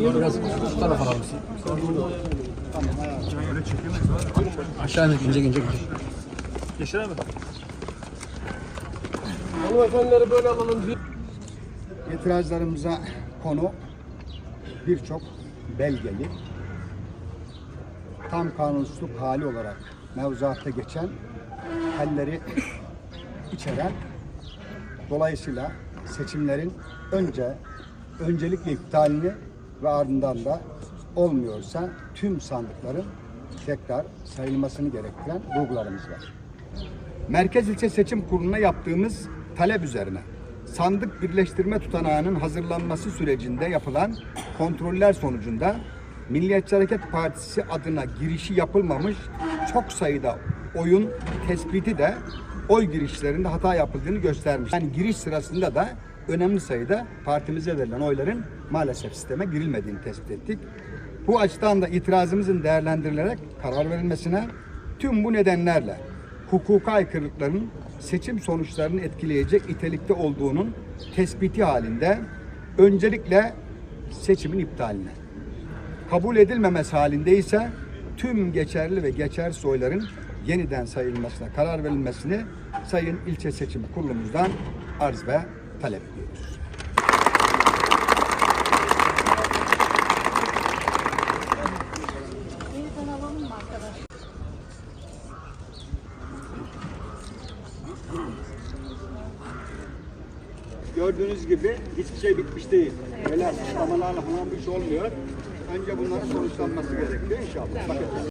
Biraz şu tarafa alalım. Aşağı inecek, inecek, inecek. Yaşar abi. Hanımefendileri böyle alalım. İtirazlarımıza konu birçok belgeli, tam kanunsuzluk hali olarak mevzuatta geçen halleri içeren, dolayısıyla seçimlerin önce öncelikle iptalini ve ardından da olmuyorsa tüm sandıkların tekrar sayılmasını gerektiren vurgularımız var. Merkez İlçe Seçim Kurulu'na yaptığımız talep üzerine sandık birleştirme tutanağının hazırlanması sürecinde yapılan kontroller sonucunda Milliyetçi Hareket Partisi adına girişi yapılmamış çok sayıda oyun tespiti de oy girişlerinde hata yapıldığını göstermiş. Yani giriş sırasında da önemli sayıda partimize verilen oyların maalesef sisteme girilmediğini tespit ettik. Bu açıdan da itirazımızın değerlendirilerek karar verilmesine tüm bu nedenlerle hukuka aykırılıkların seçim sonuçlarını etkileyecek nitelikte olduğunun tespiti halinde öncelikle seçimin iptaline, kabul edilmemesi halinde ise tüm geçerli ve geçersiz oyların yeniden sayılmasına karar verilmesini Sayın İlçe Seçim Kurulumuzdan arz ve talep ediyoruz. Gördüğünüz gibi hiçbir şey bitmiş değil. Böyle suçlamalarla falan bir şey olmuyor. Önce bunların sonuçlanması gerekiyor inşallah. Bakın.